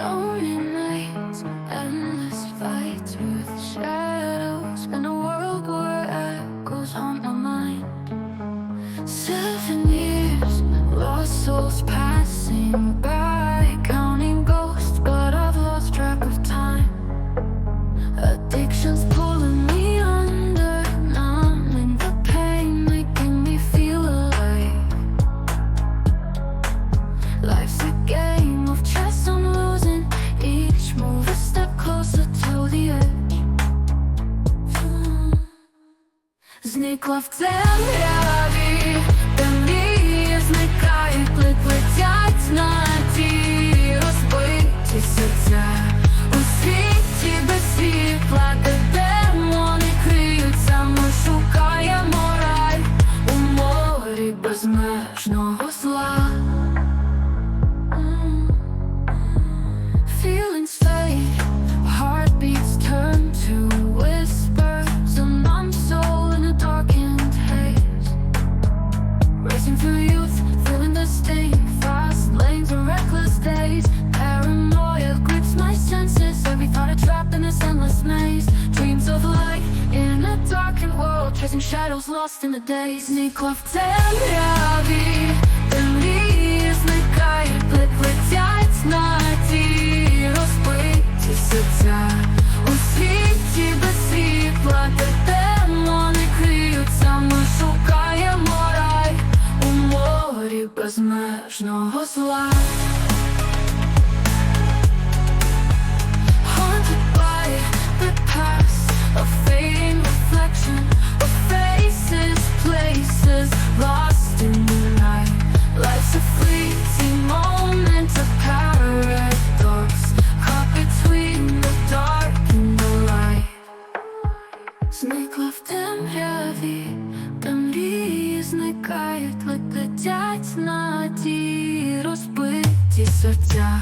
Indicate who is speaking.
Speaker 1: Lonely nights, endless fights with shadows, and a world where echoes my mind. Seven years, lost souls passing by, counting ghosts, but I've lost track of time. Addiction's pulling me under, numbing the pain, making me feel alive. Life's a game Зникла в темряві, темрії зникають, лик летять на ті розбиті серця у світі без світла, де демони криються, ми шукаємо рай у морі безмежного зла. Shadows lost in the days. Зникла в темряві, темрії зникають, летять на ті розбиті серця. У світі без світла, де демони криються, ми шукаємо рай у морі безмежного зла. Зникла в темряві, темрії зникають, летять на ті розбиті серця.